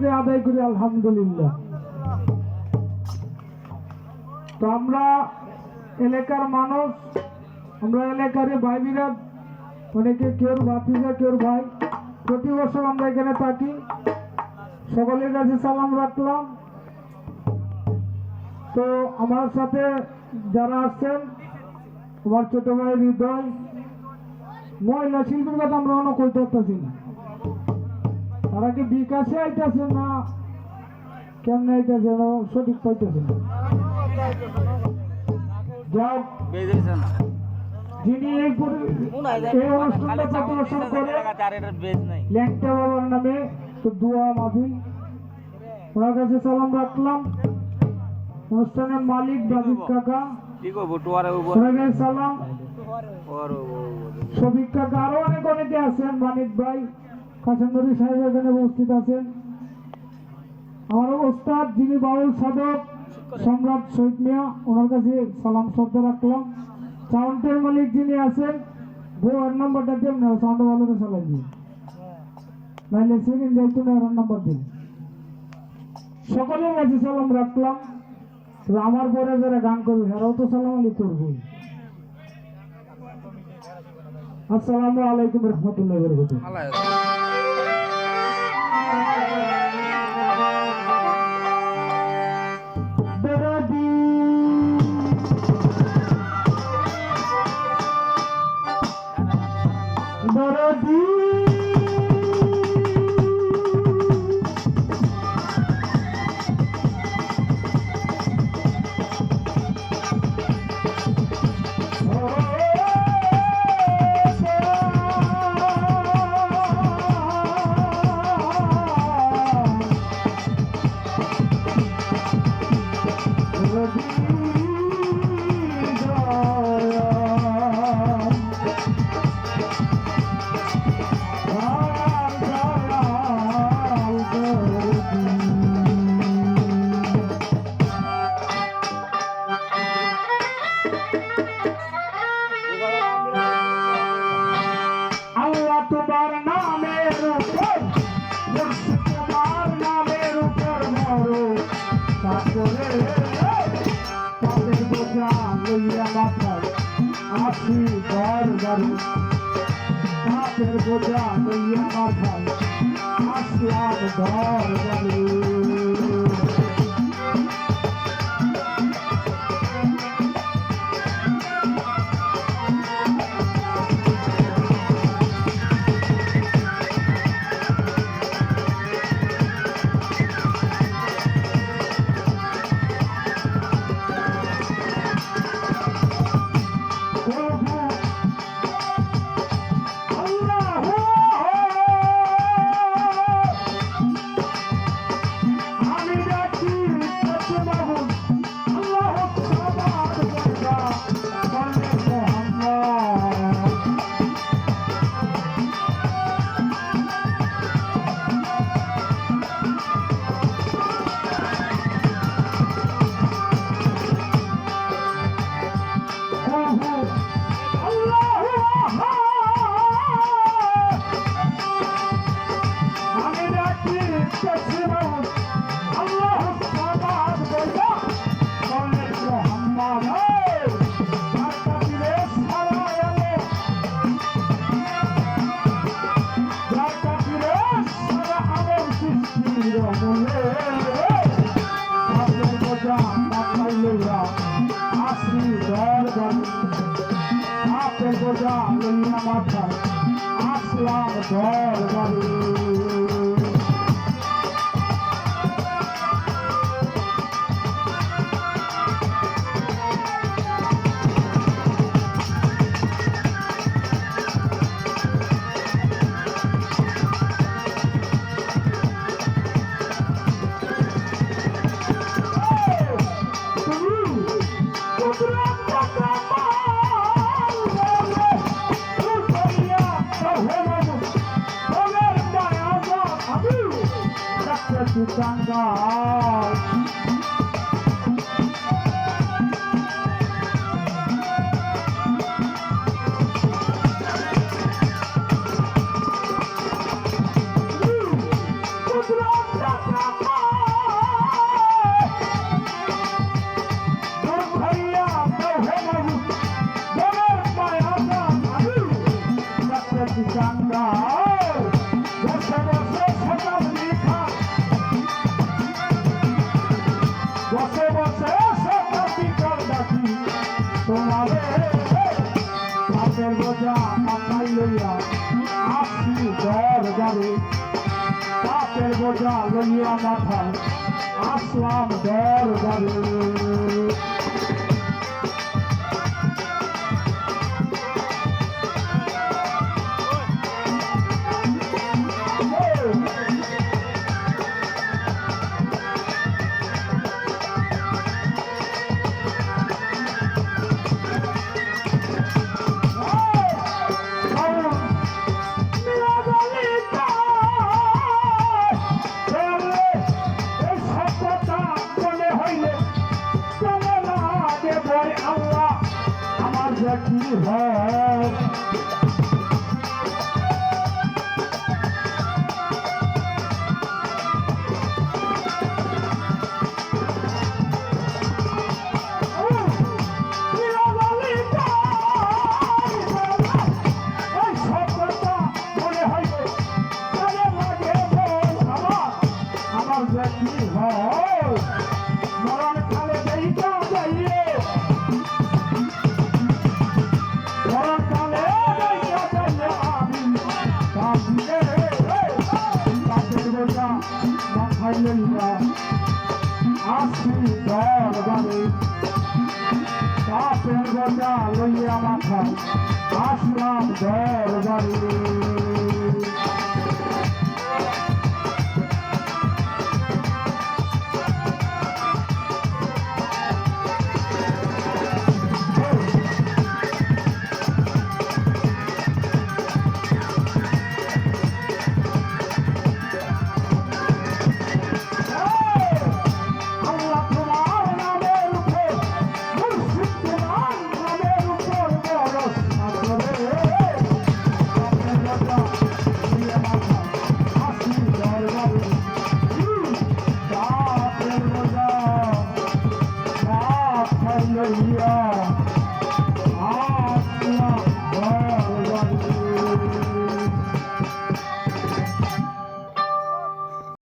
শুক্রিয়া আদায় করি, আলহামদুলিল্লাহ। তো আমরা এলাকার মানুষ, আমরা এলাকার ভাই বিরাট অনেকে কেউ ভাতিজা কেউ ভাই, প্রতি বছর আমরা এখানে থাকি। সকলের কাছে সালাম রাখলাম। তো আমার সাথে যারা আসছেন আমার ছোট ভাই হৃদয়, মহিলা শিল্পীর কথা আমরা অন্য কইতে পারতেছি না। তারা কি বিকাশে আইতেছে না কেমনে আইতেছে না? সঠিক পাইতেছে না। কাছে সালাম রাখলাম। অনুষ্ঠানের মালিক কাকা। সালাম। শফিক কাকা আরও অনেক অনেকে আছেন, মানিক ভাই। কাশান্দরী সাহেব এখানে উপস্থিত আছেন। আমার ওস্তাদ যিনি বাউল সাধক, সম্রাট শহীদ মিয়া, ওনার কাছে সালাম শ্রদ্ধা রাখলাম। সাউন্ডের মালিক যিনি আছেন বউয়ের নাম্বারটা দেন না সাউন্ড ভালো করে চালাই দিন। নাইলে সেকেন্ড দায়িত্ব না এর নাম্বার দিন। সকলের কাছে সালাম রাখলাম। আমার পরে যারা গান করবে, এরাও তো সালাম আলী করবই আসসালামু আলাইকুম রহমতুল্লাহ বরকত তোমার নামের উপর, তোমার নামের উপর মরো। তারপরে তাদের বোঝা লইয়া মাথায় আসি ঘর বাড়ি। তাদের বোঝা লইয়া মাথায় আসলাম ঘর বাড়ি। আপনার বোঝা লইয়া মাথায় আসলাম দরবারে 第三个。দরবারে কি হয় আসলাম দরবারে।